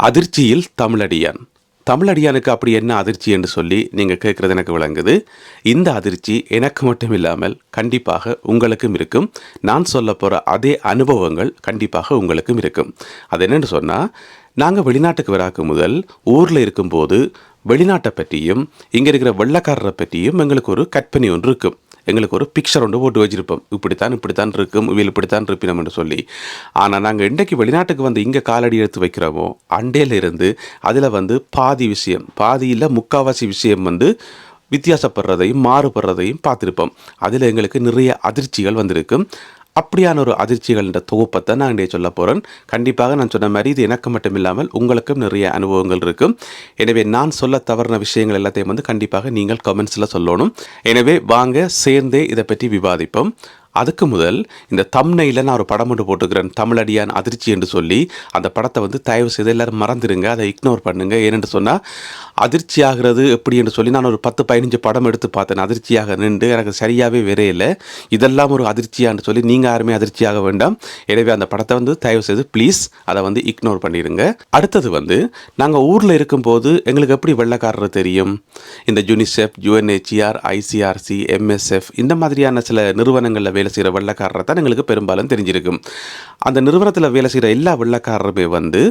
அதிர்ச்சியில் தமிழடியான். தமிழடியானுக்கு அப்படி என்ன அதிர்ச்சி என்று சொல்லி நீங்கள் கேட்குறது எனக்கு விளங்குது. இந்த அதிர்ச்சி எனக்கு மட்டும் இல்லாமல் கண்டிப்பாக உங்களுக்கும் இருக்கும். நான் சொல்ல போகிற அதே அனுபவங்கள் கண்டிப்பாக உங்களுக்கும் இருக்கும். அது என்னென்னு சொன்னால் நாங்கள் வெளிநாட்டுக்கு வராக்கு முதல் ஊரில் இருக்கும்போது வெளிநாட்டை பற்றியும் இங்கே இருக்கிற வெள்ளக்காரரை பற்றியும் எங்களுக்கு ஒரு கற்பனை ஒன்று இருக்கும். எங்களுக்கு ஒரு பிக்சர் ஒன்று போட்டு வச்சிருப்போம். இப்படித்தான் இப்படித்தான் இருக்கும் இவையில் இப்படித்தான் இருப்பினோம் என்று சொல்லி. ஆனால் நாங்கள் இன்றைக்கு வெளிநாட்டுக்கு வந்து இங்கே காலடி எடுத்து வைக்கிறோமோ அண்டையிலிருந்து அதில் வந்து பாதி விஷயம் பாதியில் முக்காவாசி விஷயம் வந்து வித்தியாசப்படுறதையும் மாறுபடுறதையும் பார்த்துருப்போம். அதில் எங்களுக்கு நிறைய அதிர்ச்சிகள் வந்திருக்கும். அப்படியான ஒரு அதிர்ச்சிகள் என்ற தொகுப்பத்தை நான் இன்றைய சொல்ல போகிறேன் கண்டிப்பாக நான் சொன்ன மாதிரி இது எனக்கு மட்டும் இல்லாமல் உங்களுக்கும் நிறைய அனுபவங்கள் இருக்கும். எனவே நான் சொல்ல தவறின விஷயங்கள் எல்லாத்தையும் வந்து கண்டிப்பாக நீங்கள் கமெண்ட்ஸில் சொல்லணும். எனவே வாங்க சேர்ந்தே இதை பற்றி விவாதிப்போம். அதுக்கு முதல் இந்த தம்னையில் நான் ஒரு படம் ஒன்று போட்டுக்கிறேன் தமிழடியான் அதிர்ச்சி என்று சொல்லி அந்த படத்தை வந்து தயவு செய்து எல்லோரும் மறந்துடுங்க அதை இக்னோர் பண்ணுங்க. ஏனென்று சொன்னால் அதிர்ச்சி ஆகிறது எப்படி என்று சொல்லி நான் ஒரு பத்து பதினஞ்சு படம் எடுத்து பார்த்தேன். அதிர்ச்சியாக நின்று எனக்கு சரியாகவே விரையில. இதெல்லாம் ஒரு அதிர்ச்சியான்னு சொல்லி நீங்கள் யாருமே அதிர்ச்சியாக வேண்டாம். எனவே அந்த படத்தை வந்து தயவு செய்து ப்ளீஸ் அதை வந்து இக்னோர் பண்ணிடுங்க அடுத்தது வந்து நாங்கள் ஊரில் இருக்கும்போது எங்களுக்கு எப்படி வெள்ளக்காரர் தெரியும்? இந்த யூனிசெஃப் யூஎன்ஹெச்ஆர் ஐசிஆர்சி எம்எஸ்எஃப் இந்த மாதிரியான சில நிறுவனங்களில் வேலை செய்கிற வெள்ளக்காரரை தான் எங்களுக்கு பெரும்பாலும் தெரிஞ்சிருக்கும். அந்த நிறுவனத்தில் வேலை செய்கிற எல்லா வெள்ளக்காரருமே வந்து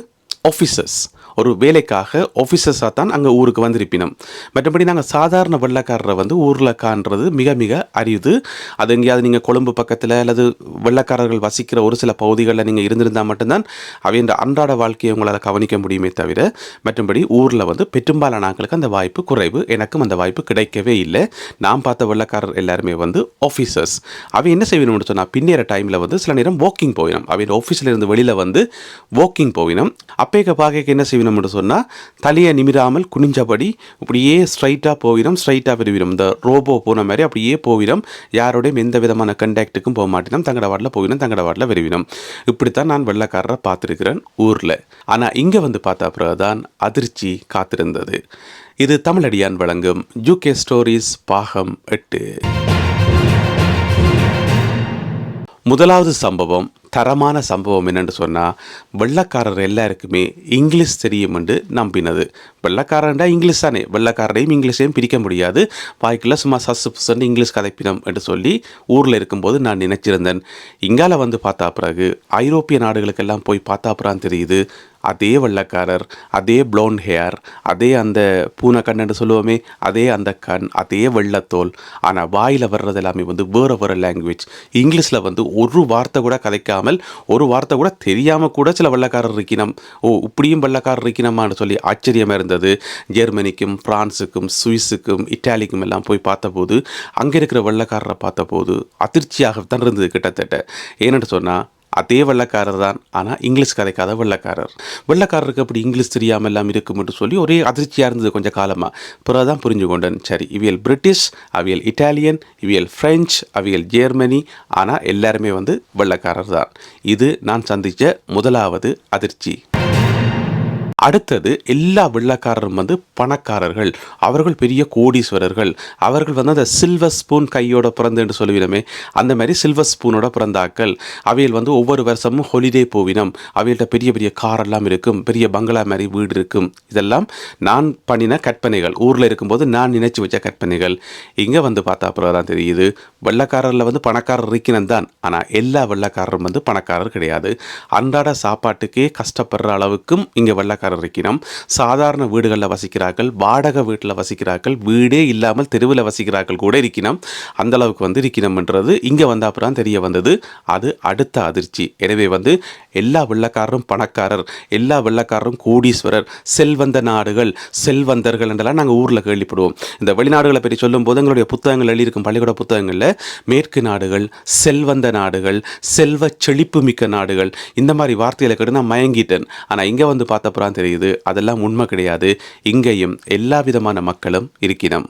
ஆஃபீஸர்ஸ் ஒரு வேலைக்காக ஆஃபீஸர்ஸாக தான் அங்கே ஊருக்கு வந்திருப்பினோம். மற்றபடி நாங்கள் சாதாரண வெள்ளக்காரரை வந்து ஊரில் காண்றது மிக மிக அரிது. அது எங்கேயாவது நீங்கள் கொழும்பு பக்கத்தில் அல்லது வெள்ளக்காரர்கள் வசிக்கிற ஒரு சில பகுதிகளில் நீங்கள் இருந்திருந்தால் மட்டும்தான் அவையின் அன்றாட வாழ்க்கையை உங்களால் கவனிக்க முடியுமே தவிர மற்றபடி ஊரில் வந்து பெரும்பாலான ஆட்களுக்கு அந்த வாய்ப்பு குறைவு. எனக்கும் அந்த வாய்ப்பு கிடைக்கவே இல்லை. நான் பார்த்த வெள்ளக்காரர் எல்லாருமே வந்து ஆஃபீஸர்ஸ் அவை என்ன செய்யணும்னு சொன்னால் பின்னேற டைமில் வந்து சில நேரம் வாக்கிங் போயிடும் அவையின் ஆஃபீஸில் இருந்து வெளியில் வந்து வாக்கிங் போயிடும் அப்போ பார்க்க என்ன செய்யணும்னு சொன்னால் தலையை நிமிராமல் குனிஞ்சபடி இப்படியே ஸ்ட்ரைட்டாக போகிறோம் ஸ்ட்ரைட்டாக விரும்பிடும் இந்த ரோபோ போன மாதிரி அப்படியே போகிறோம் யாரோடையும் எந்த விதமான கண்டாக்டுக்கும் போக மாட்டேனும். தங்கட வாட்டில் போயிடும் தங்கட வாட்டில் விரும்பிடும் இப்படித்தான் நான் வெள்ளக்காரரை பார்த்துருக்கிறேன் ஊரில். ஆனால் இங்கே வந்து பார்த்தா தான் அதிர்ச்சி காத்திருந்தது. இது தமிழடியான் வழங்கும் ஜூகே ஸ்டோரிஸ் பாகம் எட்டு. முதலாவது சம்பவம் தரமான சம்பவம் என்னென்னு சொன்னால் வெள்ளக்காரர் எல்லாருக்குமே இங்கிலீஷ் தெரியும் என்று நம்பினது. வெள்ளக்காரன்டா இங்கிலீஷ் தானே. வெள்ளக்காரரையும் இங்கிலீஷையும் பிரிக்க முடியாது. வாய்க்குள்ள சும்மா சசு புசன்னு இங்கிலீஷ் கதைப்பினம் என்று சொல்லி ஊரில் இருக்கும்போது நான் நினைச்சிருந்தேன். இங்கால வந்து பார்த்தா பிறகு ஐரோப்பிய நாடுகளுக்கெல்லாம் போய் பார்த்தா அப்புறம் தெரியுது அதே வெள்ளக்காரர் அதே ப்ளோன் ஹேர் அதே அந்த பூனை கண்ணுன்னு சொல்லுவோமே அதே அந்த கண் அதே வெள்ளத்தோல். ஆனால் வாயில் வர்றது எல்லாமே வந்து வேறு வேறு லாங்குவேஜ் இங்கிலீஷில் வந்து ஒரு வார்த்தை கூட கதைக்காமல் ஒரு வார்த்தை கூட தெரியாமல் கூட சில வெள்ளக்காரர் இருக்கணும் ஓ இப்படியும் வெள்ளக்காரர் இருக்கணுமான்னு சொல்லி ஆச்சரியமாக இருந்தது. ஜெர்மனிக்கும் ஃப்ரான்ஸுக்கும் சுவிஸுக்கும் இட்டாலிக்கும் எல்லாம் போய் பார்த்தபோது அங்கே இருக்கிற வெள்ளக்காரரை பார்த்தபோது அதிர்ச்சியாகத்தான் இருந்தது கிட்டத்தட்ட. ஏன்னு சொன்னால் அதே வெள்ளக்காரர் தான். ஆனால் இங்கிலீஷ் கதைக்காத வெள்ளக்காரர். வெள்ளக்காரருக்கு அப்படி இங்கிலீஷ் தெரியாமல் எல்லாம் இருக்கும்னு சொல்லி ஒரே அதிர்ச்சியாக இருந்தது கொஞ்சம் காலமாக பிறகு தான் புரிஞ்சு கொண்டேன். சரி இவியல் பிரிட்டிஷ் அவியல் இட்டாலியன் இவியல் ஃப்ரெஞ்ச் அவியல் ஜெர்மனி. ஆனால் எல்லாருமே வந்து வெள்ளக்காரர் தான். இது நான் சந்தித்த முதலாவது அதிர்ச்சி. அடுத்தது எல்லா வெள்ளக்காரரும் வந்து பணக்காரர்கள். அவர்கள் பெரிய கோடீஸ்வரர்கள். அவர்கள் வந்து அந்த சில்வர் ஸ்பூன் கையோட பிறந்து என்று சொல்லுவினமே அந்த மாதிரி சில்வர் ஸ்பூனோட பிறந்தாக்கள். அவையில் வந்து ஒவ்வொரு வருஷமும் ஹொலிடே போவினம். அவையிட்ட பெரிய பெரிய கார் எல்லாம் இருக்கும். பெரிய பங்களா மாதிரி வீடு இருக்கும். இதெல்லாம் நான் பண்ணின கற்பனைகள். ஊரில் இருக்கும்போது நான் நினைச்சு வச்ச கற்பனைகள். இங்கே வந்து பார்த்தா அப்புறம் தான் தெரியுது. வெள்ளக்காரரில் வந்து பணக்காரர் இருக்கணும் தான். ஆனால் எல்லா வெள்ளக்காரரும் வந்து பணக்காரர் கிடையாது. அன்றாட சாப்பாட்டுக்கே கஷ்டப்படுற அளவுக்கும் இங்கே வெள்ளக்காரர் இருக்கிறோம் சாதாரண வீடுகளில் வசிக்கிறார்கள். வாடகை வீட்டில் வசிக்கிறார்கள். வீடே இல்லாமல் தெருவில் வசிக்கிறார்கள் கூட இருக்கணும் அந்தளவுக்கு வந்து இருக்கணும்ன்றது இங்கே வந்த அப்புறம் தெரிய வந்தது. அது அடுத்த அதிர்ச்சி. எனவே வந்து எல்லா வெள்ளக்காரரும் பணக்காரர் எல்லா வெள்ளக்காரரும் கோடீஸ்வரர் செல்வந்த நாடுகள் செல்வந்தர்கள் என்றெல்லாம் நாங்கள் ஊரில் கேள்விப்படுவோம். இந்த வெளிநாடுகளை பற்றி சொல்லும்போது எங்களுடைய புத்தகங்கள் எழுதியிருக்கும் பள்ளிக்கூட புத்தகங்களில் மேற்கு நாடுகள் செல்வந்த நாடுகள் செல்வ செழிப்பு மிக்க நாடுகள் இந்த மாதிரி வார்த்தைகளை கேட்டு நான் மயங்கிட்டேன். ஆனால் இங்கே வந்து பார்த்தப்பறம் தெரியுது. அதெல்லாம் உண்மை கிடையாது. இங்கேயும் எல்லா விதமான மக்களும் இருக்கணும்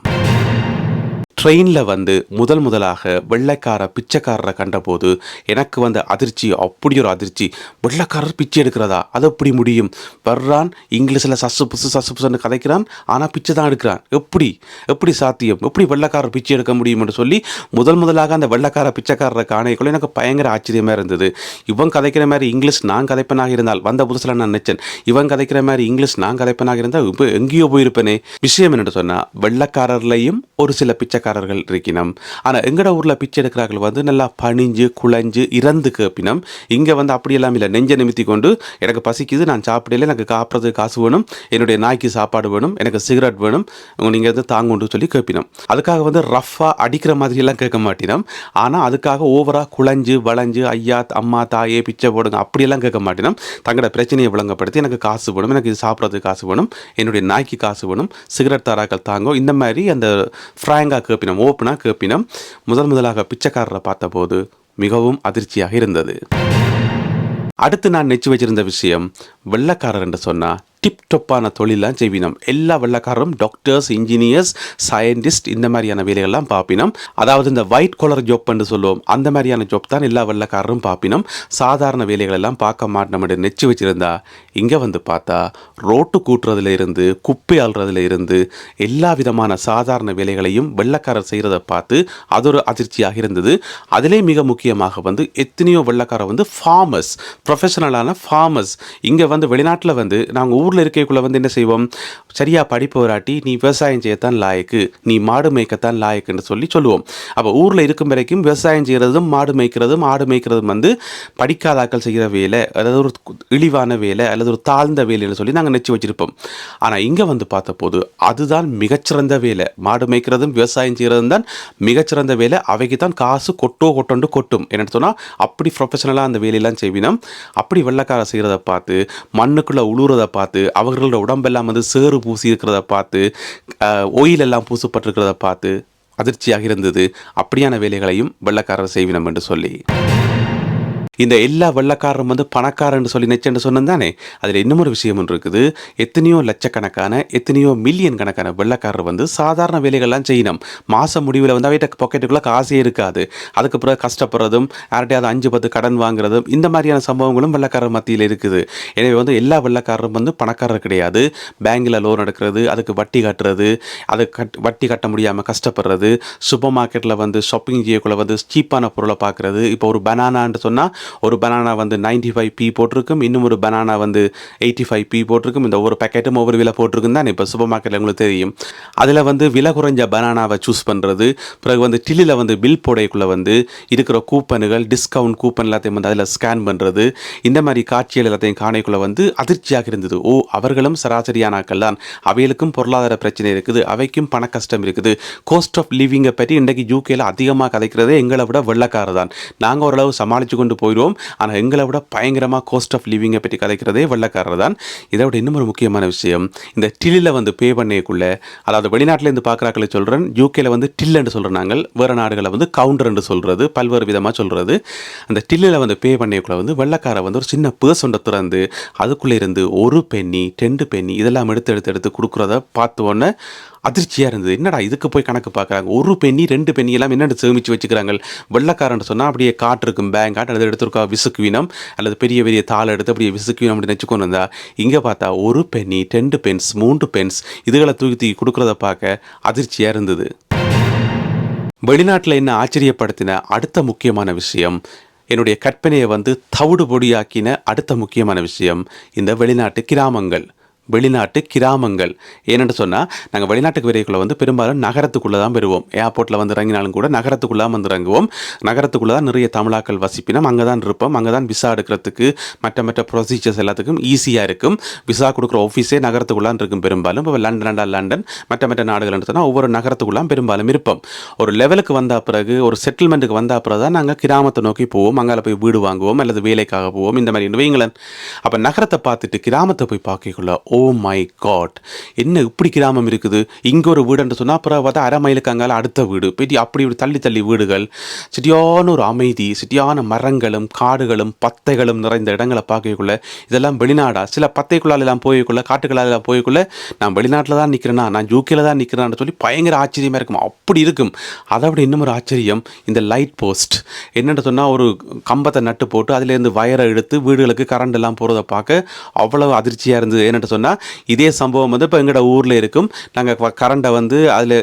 ட்ரெயினில் வந்து முதல் முதலாக வெள்ளைக்கார பிச்சைக்காரரை கண்டபோது எனக்கு வந்த அதிர்ச்சி அப்படி ஒரு அதிர்ச்சி. வெள்ளைக்காரர் பிச்சை எடுக்கிறதா? அது எப்படி முடியும்? வர்றான் இங்கிலீஷில் சசு புசு சசு புசுன்னு கதைக்கிறான் ஆனால் பிச்சை தான் எடுக்கிறான். எப்படி? எப்படி சாத்தியம்? எப்படி வெள்ளைக்காரர் பிச்சை எடுக்க முடியும்னு சொல்லி முதல் முதலாக அந்த வெள்ளைக்கார பிச்சைக்காரரை காணைக்குள்ள எனக்கு பயங்கர ஆச்சரியமாக இருந்தது. இவன் கதைக்கிற மாதிரி இங்கிலீஷ் நான் கதைப்பனாக இருந்தால் வந்த புதுசில் நான் நினச்சேன் இவன் கதைக்கிற மாதிரி இங்கிலீஷ் நான் கதைப்பனாக இருந்தால் இப்போ எங்கேயோ போயிருப்பேனே. விஷயம் என்னென்னு சொன்னால் வெள்ளைக்காரர்லையும் ஒரு சில பிச்சைக்காரர்கள் இருக்கணும் ஆனால் எங்கட ஊரில் பிச்சை எடுக்கிறார்கள் வந்து நல்லா பணிஞ்சு குழஞ்சு இறந்து கேப்பினம். இங்கே வந்து அப்படியெல்லாம் இல்லை. நெஞ்ச நிமித்தி கொண்டு எனக்கு பசிக்குது நான் சாப்பிடல எனக்கு காப்பிட்றது காசு வேணும் என்னுடைய நாய்க்கு சாப்பாடு வேணும் எனக்கு சிகரெட் வேணும் நீங்கள் வந்து தாங்குண்டு சொல்லி கேட்பினோம் அதுக்காக வந்து ரஃப்பாக அடிக்கிற மாதிரியெல்லாம் கேட்க மாட்டினோம். ஆனால் அதுக்காக ஓவராக குழஞ்சு வளைஞ்சு ஐயா அம்மா தாயே பிச்சை போடுங்க அப்படியெல்லாம் கேட்க மாட்டினோம். தங்களோட பிரச்சனையை விளங்கப்படுத்தி எனக்கு காசு வேணும் எனக்கு இது சாப்பிட்றதுக்கு காசு வேணும் என்னுடைய நாய்க்கு காசு வேணும் சிகரெட் தாராக்கள் தாங்கும். இந்த மாதிரி அந்த ஃப்ராங்காக கேப்பினம் ஓப்பனாக கேப்பினம் முதல் முதலாக பிச்சைக்காரரை பார்த்தபோது மிகவும் அதிர்ச்சியாக இருந்தது. அடுத்து நான் நெச்சு வச்சிருந்த விஷயம் வெள்ளைக்காரர் என்று சொன்னால் டிப்டொப்பான தொழிலாம் செய்வினோம். எல்லா வெள்ளைக்காரரும் டாக்டர்ஸ் இன்ஜினியர்ஸ் சயின்டிஸ்ட் இந்த மாதிரியான வேலைகள்லாம் பார்ப்பினோம் அதாவது இந்த ஒயிட் கலர் ஜாப் என்று சொல்லுவோம். அந்த மாதிரியான ஜாப் தான் எல்லா வெள்ளக்காரரும் பார்ப்பினோம் சாதாரண வேலைகள் எல்லாம் பார்க்க மாட்டோம் நெச்சு வச்சுருந்தா இங்கே வந்து பார்த்தா ரோட்டு கூட்டுறதுல இருந்து குப்பை அள்ளுறதுல இருந்து எல்லா விதமான சாதாரண வேலைகளையும் வெள்ளக்காரர் செய்கிறத பார்த்து அது ஒரு அதிர்ச்சியாக இருந்தது. அதிலே மிக முக்கியமாக வந்து எத்தனையோ வெள்ளக்காரர் வந்து ஃபார்மர்ஸ் ப்ரொஃபஷனலான ஃபார்மர்ஸ் இங்கே வந்து வெளிநாட்டில் வந்து நாங்கள் ஊரில் இருக்கக்குள்ளே வந்து என்ன செய்வோம்? சரியாக படிப்பு வராட்டி நீ விவசாயம் செய்யத்தான் லாயக்கு. நீ மாடு மேய்க்கத்தான் லாயக்குன்னு சொல்லி சொல்லுவோம். அப்போ ஊரில் இருக்கும் வரைக்கும் விவசாயம் செய்கிறதும் மாடு மேய்க்கிறதும் ஆடு மேய்க்கிறதும் வந்து படிக்காதாக்கள் செய்கிற வேலை அதாவது ஒரு இழிவான வேலை அல்லது ஒரு தாழ்ந்த வேலைன்னு சொல்லி நாங்கள் நெச்சு வச்சுருப்போம். ஆனால் இங்கே வந்து பார்த்த போது அதுதான் மிகச்சிறந்த வேலை. மாடு மேய்க்கிறதும் விவசாயம் செய்கிறதும் தான் மிகச்சிறந்த வேலை. அவைக்கு தான் காசு கொட்டோ கொட்டோண்டு கொட்டும். என்னென்னு சொன்னால் அப்படி ப்ரொஃபஷனலாக அந்த வேலையெல்லாம் செய்வினோம். அப்படி வெள்ளைக்கார செய்கிறத பார்த்து மண்ணுக்குள்ளே உழுவுறதை பார்த்து அவர்களோட உடம்பெல்லாம் வந்து சேறு பூசி இருக்கிறத பார்த்து ஒயில் எல்லாம் பூசப்பட்டிருக்கிறத பார்த்து அதிர்ச்சியாக இருந்தது. அப்படியான வேலைகளையும் வெள்ளைக்காரர் செய்வினம் என்று சொல்லி. இந்த எல்லா வெள்ளக்காரரும் வந்து பணக்காரன்னு சொல்லி நெச்சன்னு சொன்னேன் தானே? அதில் இன்னும் ஒரு விஷயம் ஒன்று இருக்குது. எத்தனையோ லட்சக்கணக்கான எத்தனையோ மில்லியன் கணக்கான வெள்ளக்காரர் வந்து சாதாரண வேலைகள்லாம் செய்யணும். மாதம் முடிவில் வந்து அவைகிட்ட பாக்கெட்டுக்குள்ளே காசே இருக்காது. அதுக்கு பிறகு கஷ்டப்படுறதும் யார்கிட்டயாவது அஞ்சு பத்து கடன் வாங்குறதும் இந்த மாதிரியான சம்பவங்களும் வெள்ளக்காரர் மத்தியில் இருக்குது. எனவே வந்து எல்லா வெள்ளக்காரரும் வந்து பணக்காரர் கிடையாது. பேங்கில் லோன் எடுக்கிறது அதுக்கு வட்டி கட்டுறது அது கட் வட்டி கட்ட முடியாமல் கஷ்டப்படுறது சூப்பர் மார்க்கெட்டில் வந்து ஷாப்பிங் செய்யக்குள்ள வந்து சீப்பான பொருளை பார்க்குறது. இப்போ ஒரு பனானான்னு சொன்னால் ஒரு பனானா வந்து நைன்டி ஃபைவ் பி போட்டிருக்கும். இன்னும் ஒரு பனானா வந்து எயிட்டி ஃபைவ் பி போட்டிருக்கும். இந்த ஒவ்வொரு பேக்கெட்டும் ஒவ்வொரு விலை போட்டிருக்கும் தான் இப்போ சூப்பர் மார்க்கெட்டில் உங்களுக்கு தெரியும். அதில் வந்து விலை குறைஞ்ச பனானாவை சூஸ் பண்ணுறது பிறகு வந்து டில்லியில் வந்து பில் போடைக்குள்ளே வந்து இருக்கிற கூப்பனுகள் டிஸ்கவுண்ட் கூப்பன் எல்லாத்தையும் வந்து அதில் ஸ்கேன் பண்ணுறது இந்த மாதிரி காட்சிகள் எல்லாத்தையும் காணைக்குள்ளே வந்து அதிர்ச்சியாக இருந்தது. ஓ அவர்களும் சராசரியான ஆட்கள் தான். அவைகளுக்கும் பொருளாதார பிரச்சனை இருக்குது. அவைக்கும் பண கஷ்டம் இருக்குது. கோஸ்ட் ஆஃப் லிவிங்கை பற்றி இன்றைக்கு யூகேல அதிகமாக கதைக்கிறதே எங்களை விட வெள்ளக்காரர் தான். நாங்கள் ஓரளவு சமாளித்து கொண்டு போய் போயிடுவோம் ஆனால் எங்களை விட பயங்கரமாக கோஸ்ட் ஆஃப் லிவிங்கை பற்றி கதைக்கிறதே வெள்ளக்காரர் தான். இதை விட இன்னும் ஒரு முக்கியமான விஷயம் இந்த டில்லில் வந்து பே பண்ணக்குள்ளே அதாவது வெளிநாட்டிலேருந்து பார்க்குறாக்களை சொல்கிறேன் யூகேல வந்து டில்லுன்னு சொல்கிறோம் நாங்கள் வேறு நாடுகளை வந்து கவுண்டர்ன்னு சொல்கிறது பல்வேறு விதமாக சொல்கிறது அந்த டில்லில் வந்து பே பண்ணக்குள்ளே வந்து வெள்ளக்கார வந்து ஒரு சின்ன பேர்ஸ் ஒன்றை திறந்து அதுக்குள்ளே இருந்து ஒரு பென்னி ரெண்டு பென்னி இதெல்லாம் எடுத்து எடுத்து எடுத்து கொடுக்குறத பார்த்த உடனே அதிர்ச்சியாக இருந்தது. என்னடா இதுக்கு போய் கணக்கு பார்க்குறாங்க? ஒரு பெண்ணி ரெண்டு பெண்ணி எல்லாம் என்னென்னு சேமித்து வச்சுக்கிறாங்க? வெள்ளக்காரன் சொன்னால் அப்படியே காட்டு இருக்கும். பேங்க் காட்டு. அல்லது எடுத்துருக்கா விசுக்குவினம் அல்லது பெரிய பெரிய தாள் எடுத்து அப்படியே விசுக்குவினம் அப்படின்னு நினச்சிக்கொண்டு வந்தா இங்கே பார்த்தா ஒரு பெண்ணி ரெண்டு பென்ஸ் மூன்று பென்ஸ் இதுகளை தூக்கி தூக்கி கொடுக்குறத பார்க்க அதிர்ச்சியாக இருந்தது. வெளிநாட்டில் என்ன ஆச்சரியப்படுத்தின அடுத்த முக்கியமான விஷயம் என்னுடைய கற்பனையை வந்து தவிடு பொடியாக்கின அடுத்த முக்கியமான விஷயம் இந்த வெளிநாட்டு கிராமங்கள். வெளிநாட்டு கிராமங்கள். ஏனென்று சொன்னால் நாங்கள் வெளிநாட்டுக்கு விரைவுக்குள்ளே வந்து பெரும்பாலும் நகரத்துக்குள்ளே தான் பெறுவோம் ஏர்போர்ட்டில் வந்து இறங்கினாலும் கூட நகரத்துக்குள்ளே வந்து இறங்குவோம். நகரத்துக்குள்ளே தான் நிறைய தமிழாக்கள் வசிப்பினோம். அங்கே தான் இருப்போம். அங்கே தான் விசா எடுக்கிறதுக்கு மற்ற மற்ற ப்ரொசீஜர்ஸ் எல்லாத்துக்கும் ஈஸியாக இருக்கும். விசா கொடுக்குற ஆஃபீஸே நகரத்துக்குள்ளான் இருக்கும் பெரும்பாலும். இப்போ லண்டன்டா லண்டன் மற்ற மற்ற நாடுகள் சொன்னால் ஒவ்வொரு நகரத்துக்குள்ளாம் பெரும்பாலும் இருப்போம். ஒரு லெவலுக்கு வந்த பிறகு ஒரு செட்டில்மெண்ட்டுக்கு வந்த பிறகு தான் நாங்கள் கிராமத்தை நோக்கி போவோம். அங்கே போய் வீடு வாங்குவோம். அல்லது வேலைக்காக போவோம். இந்த மாதிரி வைங்களேன் அப்போ நகரத்தை பார்த்துட்டு கிராமத்தை போய் பார்க்கக்குள்ள ஓ மை காட் என்ன இப்படி கிராமம் இருக்குது? இங்கே ஒரு வீடுன்னு சொன்னால் அப்புறம் பார்த்தா அரை மைலுக்கு அங்கால அடுத்த வீடு. பெரிய அப்படி இப்படி தள்ளி தள்ளி வீடுகள். சிட்டியான ஒரு அமைதி சிட்டியான மரங்களும் காடுகளும் பத்தைகளும் நிறைந்த இடங்களை பார்க்கக்குள்ள இதெல்லாம் வெளிநாடா? சில பத்தைக்குள்ளாலெல்லாம் போய்க்குள்ள காட்டுக்குள்ளால போய்க்குள்ள நான் வெளிநாட்டில் தான் நிற்கிறேனா நான் யூகேல தான் நிற்கிறேன்னு சொல்லி பயங்கர ஆச்சரியமாக இருக்கும். அப்படி இருக்கும். அதை விட இன்னும் ஒரு ஆச்சரியம் இந்த லைட் போஸ்ட் என்னென்னு சொன்னால் ஒரு கம்பத்தை நட்டு போட்டு அதுலேருந்து வயரை எடுத்து வீடுகளுக்கு கரண்ட் எல்லாம் போகிறத பார்க்க அவ்வளோ அதிர்ச்சியாக இருந்தது. என்னென்னு சொன்னால் இதே சம்பவம் வந்து இப்போ எங்களோட ஊரில் இருக்கும். நாங்கள் கரண்டை வந்து அதில்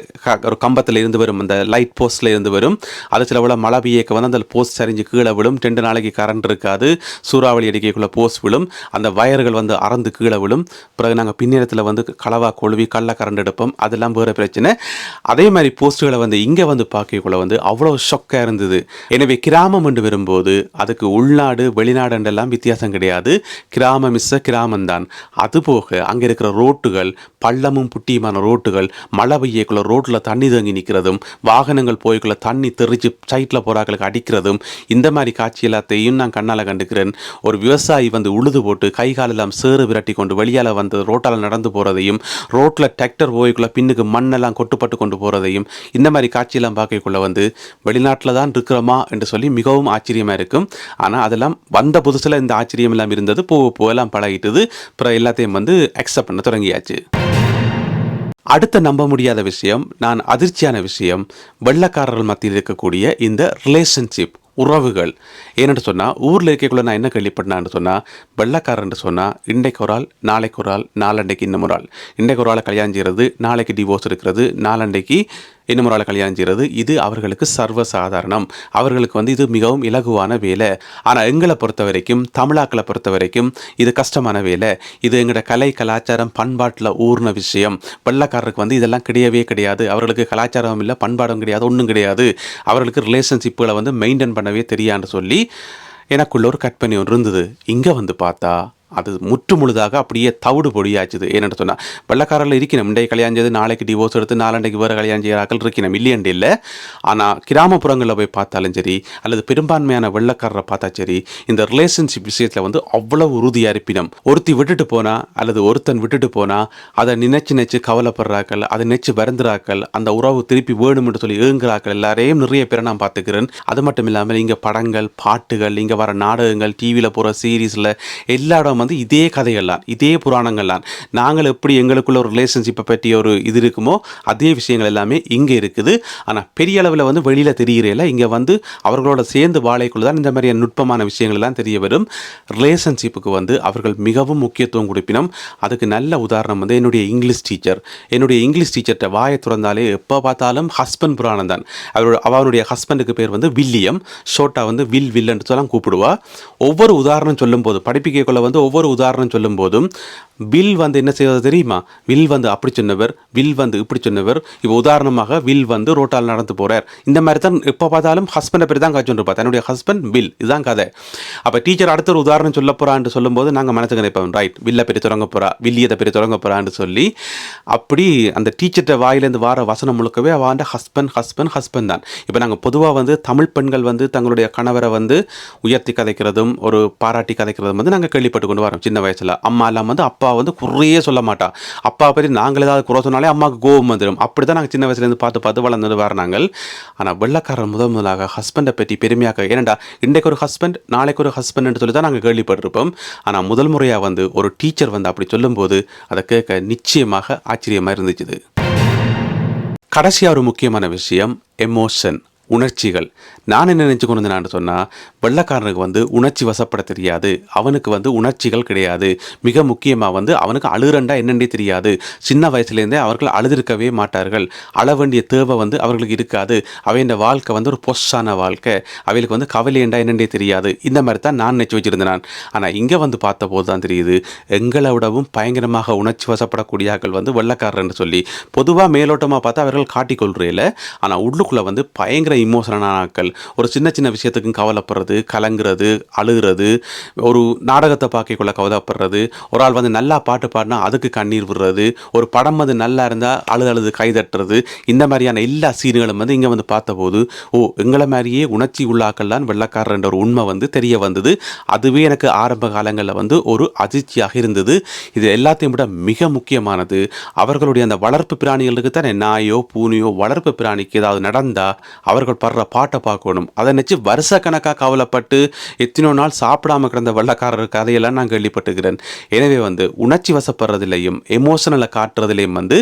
ஒரு கம்பத்தில் இருந்து வரும். அந்த லைட் போஸ்ட்டில் இருந்து வரும். அது சில விட மழை பெய்யக்க வந்து அந்த போஸ்ட் சரிஞ்சு கீழே விழும். ரெண்டு நாளைக்கு கரண்ட் இருக்காது. சூறாவளி அடிக்கைக்குள்ளே போஸ்ட் விழும். அந்த வயர்கள் வந்து அறந்து கீழே விழும். பிறகு நாங்கள் பின்னேரத்தில் வந்து களவா கொழுவி கள்ள கரண்ட் எடுப்போம். அதெல்லாம் வேறு பிரச்சனை. அதே மாதிரி போஸ்ட்டுகளை வந்து இங்கே வந்து பார்க்கக்குள்ள வந்து அவ்வளோ ஷொக்காக இருந்தது. எனவே கிராமம் என்று வரும்போது அதுக்கு உள்நாடு வெளிநாடுன்றெல்லாம் வித்தியாசம் கிடையாது. கிராமம் இஸ் கிராமம் தான் அங்கே இருக்கிற ரோட்டுகள் பள்ளமும் புட்டியுமான ரோட்டுகள் மழை பெய்யக்குள்ள ரோட்டில் தண்ணி தேங்கி நிற்கிறதும் வாகனங்கள் போய்க்குள்ள தண்ணி தெரிச்சு சைட்டில் போகிறாக்களுக்கு அடிக்கிறதும் இந்த மாதிரி காட்சி எல்லாத்தையும் நான் கண்ணால் கண்டுக்கிறேன். ஒரு விவசாயி வந்து உழுது போட்டு கை காலெல்லாம் சேறு விரட்டி கொண்டு வெளியால் வந்து ரோட்டால் நடந்து போகிறதையும் ரோட்டில் டிராக்டர் போய்க்குள்ள பின்னுக்கு மண்ணெல்லாம் கொட்டுப்பட்டு கொண்டு போகிறதையும் இந்த மாதிரி காட்சியெல்லாம் பார்க்கக்குள்ள வந்து வெளிநாட்டில் தான் இருக்கிறோமா என்று சொல்லி மிகவும் ஆச்சரியமாக இருக்கும் ஆனால் அதெல்லாம் வந்த புதுசில் இந்த ஆச்சரியம் எல்லாம் இருந்தது போக போகலாம் பழகிட்டது. அப்புறம் எல்லாத்தையும் வந்து அக்செப்ட் பண்ண தொடங்கியாச்சு. அடுத்த நம்ப முடியாத விஷயம் நான் அதிர்ச்சியான விஷயம் வெள்ளக்காரர்கள் மத்தியில் இருக்கக்கூடிய இந்த ரிலேஷன்ஷிப் உறவுகள். ஏன்னு சொன்னால் ஊரில் இருக்கக்குள்ள நான் என்ன கேள்விப்பட்டேன்னு சொன்னால் வெள்ளக்காரன்ட்டு சொன்னால் இன்றைக்கு ஒரு ஆள் நாளைக்கு ஒரு ஆள் நாளண்டைக்கு இன்னும் ஒரு ஆள். இன்றைக்கு ஒரு ஆளை கல்யாணம் செய்கிறது நாளைக்கு டிவோர்ஸ் இருக்கிறது நாளண்டைக்கு இன்னும் ஒரு ஆளை கல்யாணம் செய்கிறது. இது அவர்களுக்கு சர்வசாதாரணம். அவர்களுக்கு வந்து இது மிகவும் இலகுவான வேலை. ஆனால் எங்களை பொறுத்த வரைக்கும் தமிழாக்களை பொறுத்த வரைக்கும் இது கஷ்டமான வேலை. இது எங்களோட கலை கலாச்சாரம் பண்பாட்டில் ஊர்ன விஷயம். வெள்ளக்காரருக்கு வந்து இதெல்லாம் கிடையவே கிடையாது. அவர்களுக்கு கலாச்சாரம் இல்லை பண்பாடும் கிடையாது ஒன்றும் கிடையாது. அவர்களுக்கு ரிலேஷன்ஷிப்புகளை வந்து மெயின்டைன் பண்ணவே தெரியான்னு சொல்லி எனக்குள்ள ஒரு கற்பனை ஒன்று இருந்தது. இங்கே வந்து பார்த்தா அது முற்று முழுதாக அப்படியே தவிடு பொடியாச்சுது. ஏன்னு சொன்னால் வெள்ளக்காரில் இருக்கணும் இன்றைய கல்யாணம் செய்து நாளைக்கு டிவோர்ஸ் எடுத்து நாளண்டைக்கு வேறு கல்யாணம் செய்கிறாக்கள் இருக்கணும் இல்லையண்டு இல்லை. ஆனால் கிராமப்புறங்களில் போய் பார்த்தாலும் சரி அல்லது பெரும்பான்மையான வெள்ளக்காரரை பார்த்தா சரி இந்த ரிலேஷன்ஷிப் விஷயத்தில் வந்து அவ்வளவு உறுதியாக இருப்பினம். ஒருத்தி விட்டுட்டு போனால் அல்லது ஒருத்தன் விட்டுட்டு போனால் அதை நினைச்சு நினைச்சு கவலைப்படுறாக்கள் அதை நினைச்சு வருந்துறாக்கள் அந்த உறவு திருப்பி வேணும்னு சொல்லி ஏங்குறாக்கள் எல்லாரையும் நிறைய பேரை நான் பார்த்துக்கிறேன். அது மட்டும் இல்லாமல் இங்கே படங்கள் பாட்டுகள் இங்கே வர நாடகங்கள் டிவியில் போகிற சீரீஸில் எல்லா இடம் வந்து இதே கதைகள்லாம் இதே புராணங்கள்லாம். நாங்கள் எப்படி எங்களுக்குள்ள ஒரு ரிலேஷன்ஷிப்பை பற்றிய ஒரு இது இருக்குமோ அதே விஷயங்கள் எல்லாமே இங்கே இருக்குது. ஆனால் பெரிய அளவில் வந்து வெளியில் தெரியறதில்ல இங்கே வந்து அவர்களோட சேர்ந்து வாழைக்குள்ள தான் இந்த மாதிரியான நுட்பமான விஷயங்கள் எல்லாம் தெரிய வரும். ரிலேஷன்ஷிப்புக்கு வந்து அவர்கள் மிகவும் முக்கியத்துவம் கொடுப்பினும். அதுக்கு நல்ல உதாரணம் வந்து என்னுடைய இங்கிலீஷ் டீச்சர் என்னுடைய இங்கிலீஷ் டீச்சர்கிட்ட வாயை திறந்தாலே எப்போ பார்த்தாலும் ஹஸ்பண்ட் புராணம் தான். அவரோட அவருடைய ஹஸ்பண்டுக்கு பேர் வந்து வில்லியம். ஷோட்டா வந்து வில் வில்லன்னு சொல்லலாம் கூப்பிடுவா. ஒவ்வொரு உதாரணம் சொல்லும்போது படிப்பிக்கைக்குள்ள வந்து ஒவ்வொரு உதாரணம் சொல்லும்போதும் வில் வந்து என்ன செய்வது தெரியுமா? வில் வந்து அப்படி சொன்னவர் வில் வந்து இப்படி சொன்னவர். இப்போ உதாரணமாக வில் வந்து ரோட்டால் நடந்து போகிறார் இந்த மாதிரி தான் எப்போ பார்த்தாலும் ஹஸ்பண்டை பேர் தான் காய்ச்சி தன்னுடைய ஹஸ்பண்ட் வில். இதுதான் கதை. அப்போ டீச்சர் அடுத்த ஒரு உதாரணம் சொல்ல போகிறான்னு சொல்லும்போது நாங்கள் மனசுக்கு நினைப்போம் ரைட் வில்லை பெரிய தொடங்க போகிறா வில்லியதை பெரிய தொடங்க போகிறான்னு சொல்லி அப்படி அந்த டீச்சர்கிட்ட வாயிலேருந்து வார வசனம் முழுக்கவே அவன் ஹஸ்பண்ட் ஹஸ்பண்ட் ஹஸ்பண்ட் தான். இப்போ நாங்கள் பொதுவாக வந்து தமிழ் பெண்கள் வந்து தங்களுடைய கணவரை வந்து உயர்த்தி கதைக்கிறதும் ஒரு பாராட்டி கதைக்கிறதும் வந்து நாங்கள் கேள்விப்பட்டு கொண்டு வரோம் சின்ன வயசில். அம்மா எல்லாம் வந்து அப்பா வந்து குறையே சொல்ல மாட்டா. அப்பா பற்றி நாங்கள் ஏதாவது குறை சொன்னாலே அம்மாவுக்கு கோபம் வந்துடும் அப்படி தான் நாங்கள் சின்ன வயசுலேருந்து பார்த்து பார்த்து வளர்ந்து வர நாங்கள். ஆனால் வெள்ளக்காரர் முதல் முதலாக ஹஸ்பண்டை பற்றி பெருமையாக ஏனண்டா இன்றைக்கு ஒரு ஹஸ்பண்ட் நாளைக்கு ஒரு ஹஸ்பண்ட் சொல்லி தான் நாங்கள் கேள்விப்பட்டிருப்போம். ஆனால் முதல் முறையாக வந்து ஒரு டீச்சர் வந்து அப்படி சொல்லும்போது அதை கேட்க நிச்சயமாக ஆச்சரியமாக இருந்துச்சு கடைசியாக ஒரு முக்கியமான விஷயம் எமோஷன் உணர்ச்சிகள். நான் என்ன நினச்சி கொண்டு நான் சொன்னால் வெள்ளக்காரனுக்கு வந்து உணர்ச்சி வசப்பட தெரியாது. அவனுக்கு வந்து உணர்ச்சிகள் கிடையாது. மிக முக்கியமாக வந்து அவனுக்கு அழுகிறண்டா என்னென்னே தெரியாது. சின்ன வயசுலேருந்தே அவர்கள் அழுதிருக்கவே மாட்டார்கள். அழ வேண்டிய தேவை வந்து அவர்களுக்கு இருக்காது. அவையின் வாழ்க்கை வந்து ஒரு பொஸ்ஸான வாழ்க்கை. அவைகளுக்கு வந்து கவலையண்டா என்னென்னே தெரியாது. இந்த மாதிரி தான் நான் நினச்சி வச்சிருந்தேன் நான். ஆனால் இங்கே வந்து பார்த்த போது தான் தெரியுது எங்களை விடவும் பயங்கரமாக உணர்ச்சி வசப்படக்கூடியார்கள் வந்து வெள்ளக்காரர்னு சொல்லி பொதுவாக மேலோட்டமாக பார்த்தா அவர்கள் காட்டிக்கொள்றையில் ஆனால் உள்ளுக்குள்ளே வந்து பயங்கர இமோஷனான நாட்கள் ஒரு சின்ன சின்ன விஷயத்துக்கும் கவலைப்படுறது கலங்குறது அழுகிறது ஒரு நாடகத்தை பார்க்கக்குள்ள கவலைப்படுறது ஒரு ஆள் வந்து நல்லா பாட்டு பாடினா அதுக்கு கண்ணீர் விடுறது ஒரு படம் வந்து நல்லா இருந்தால் அழுது அழுது கைதட்டுறது இந்த மாதிரியான எல்லா சீன்களும் வந்து இங்கே வந்து பார்த்தபோது ஓ எங்களை மாதிரியே உணர்ச்சி உள்ளாக்கள் தான் வெள்ளக்காரன்ற ஒரு உண்மை வந்து தெரிய வந்தது. அதுவே எனக்கு ஆரம்ப காலங்களில் வந்து ஒரு அதிர்ச்சியாக இருந்தது. இது எல்லாத்தையும் விட மிக முக்கியமானது. அவர்களுடைய அந்த வளர்ப்பு பிராணிகளுக்கு தானே நாயோ பூனையோ வளர்ப்பு பிராணிக்கு ஏதாவது நடந்தால் அவர் அவர்கள் படுற பாட்டை பார்க்கணும். அதை நினச்சி வருஷ கணக்காக கவலைப்பட்டு எத்தனோ நாள் சாப்பிடாம கிடந்த வெள்ளக்காரர் கதையெல்லாம் நான் கேள்விப்பட்டுக்கிறேன் எனவே வந்து உணர்ச்சி வசப்படுறதுலையும் எமோஷனலை காட்டுறதுலையும் வந்து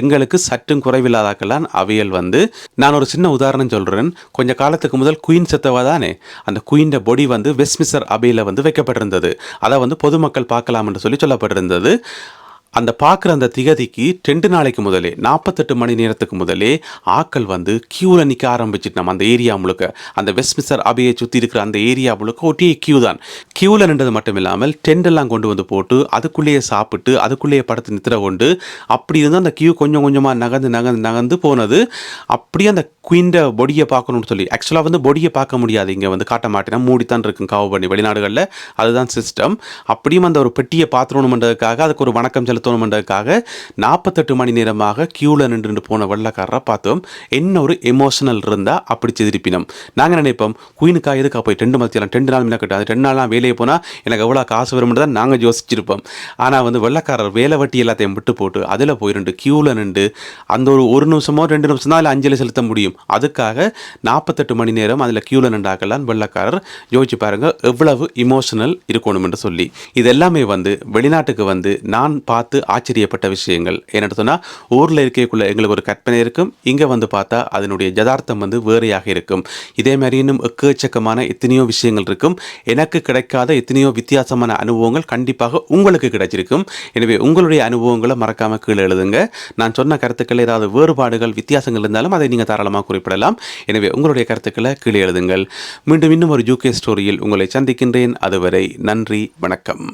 எங்களுக்கு சற்றும் குறைவில்லாதாக்கெல்லாம் அவையல் வந்து நான் ஒரு சின்ன உதாரணம் சொல்கிறேன் கொஞ்சம் காலத்துக்கு முதல் குயின் செத்தவா தானே அந்த குயின்ட பொடி வந்து வெஸ்மிசர் அபையில் வந்து வைக்கப்பட்டிருந்தது. அதை வந்து பொதுமக்கள் பார்க்கலாம் என்று சொல்லி சொல்லப்பட்டிருந்தது. அந்த பார்க்குற அந்த திகதிக்கு ரெண்டு நாளைக்கு முதலே நாற்பத்தெட்டு மணி நேரத்துக்கு முதலே ஆக்கள் வந்து க்யூவில் நிற்க ஆரம்பிச்சிட்டு நம்ம அந்த ஏரியா முழுக்க. அந்த வெஸ்ட்மிஸ்டர் அபையை சுற்றி இருக்கிற அந்த ஏரியா முழுக்க ஒட்டிய கியூ தான். கியூவில் நின்றது மட்டும் இல்லாமல் டெண்டெல்லாம் கொண்டு வந்து போட்டு அதுக்குள்ளேயே சாப்பிட்டு அதுக்குள்ளேயே படுத்து நித்திர கொண்டு அப்படி இருந்து அந்த கியூ கொஞ்சம் கொஞ்சமாக நகர்ந்து நகர்ந்து நகர்ந்து போனது. அப்படியே அந்த குயின்ட பொடியை பார்க்கணும்னு சொல்லி ஆக்சுவலாக வந்து பொடியை பார்க்க முடியாது. இங்கே வந்து காட்ட மாட்டேன்னா மூடித்தான் இருக்கும் காவு பண்ணி வெளிநாடுகளில். அதுதான் சிஸ்டம் அப்படியும் அந்த ஒரு பெட்டியை பார்த்துணுன்றதுக்காக அதுக்கு ஒரு வணக்கம் செலுத்தணுன்றதுக்காக நாற்பத்தெட்டு மணி நேரமாக கியூவில் நின்று போன வெள்ளக்காரரை பார்த்தோம். என்ன ஒரு எமோஷனல் இருந்தால் அப்படி திருப்பினோம் நாங்கள் நினைப்போம் குயினுக்காக எதுக்காக போய் ரெண்டு மத்தியெல்லாம் ரெண்டு நாள் மின்ன கட்டாது ரெண்டு நாள்லாம் வேலையை போனால் எனக்கு எவ்வளோ காசு வரும்னு தான் நாங்கள் யோசிச்சிருப்போம். ஆனால் வந்து வெள்ளக்காரர் வேலை வட்டி எல்லாத்தையும் விட்டு போட்டு அதில் போய் ரெண்டு க்யூவில் நின்று அந்த ஒரு ஒரு நிமிஷமோ ரெண்டு நிமிஷம் தான் அதில் அஞ்சலி செலுத்த முடியும். அதுக்காக நாற்பத்தெட்டு மணி நேரம் அதில் க்யூவில் நின்றாக்கலாம் வெள்ளக்காரர். யோசிச்சு பாருங்கள் எவ்வளவு இமோஷனல் இருக்கணும் என்று சொல்லி. இது எல்லாமே வந்து வெளிநாட்டுக்கு வந்து நான் பார்த்து ஆச்சரியப்பட்ட விஷயங்கள். என்னென்னு சொன்னால் ஊரில் இருக்கக்குள்ள எங்களுக்கு ஒரு கற்பனை இருக்கும். இங்கே வந்து பார்த்தா அதனுடைய யதார்த்தம் வந்து வேறையாக இருக்கும். இதே மாதிரி இன்னும் எக்கச்சக்கமான எத்தனையோ விஷயங்கள் இருக்கும். எனக்கு கிடைக்காத எத்தனையோ வித்தியாசமான அனுபவங்கள் கண்டிப்பாக உங்களுக்கு கிடைச்சிருக்கும். எனவே உங்களுடைய அனுபவங்களை மறக்காம கீழே எழுதுங்க. நான் சொன்ன கருத்துக்கள் ஏதாவது வேறுபாடுகள் வித்தியாசங்கள் இருந்தாலும் அதை நீங்கள் தாராளமாக குறிப்பிடலாம். எனவே உங்களுடைய கருத்துக்களை கீழே எழுதுங்கள். மீண்டும் இன்னும் ஒரு யூகே ஸ்டோரியில் உங்களை சந்திக்கின்றேன். அதுவரை நன்றி வணக்கம்.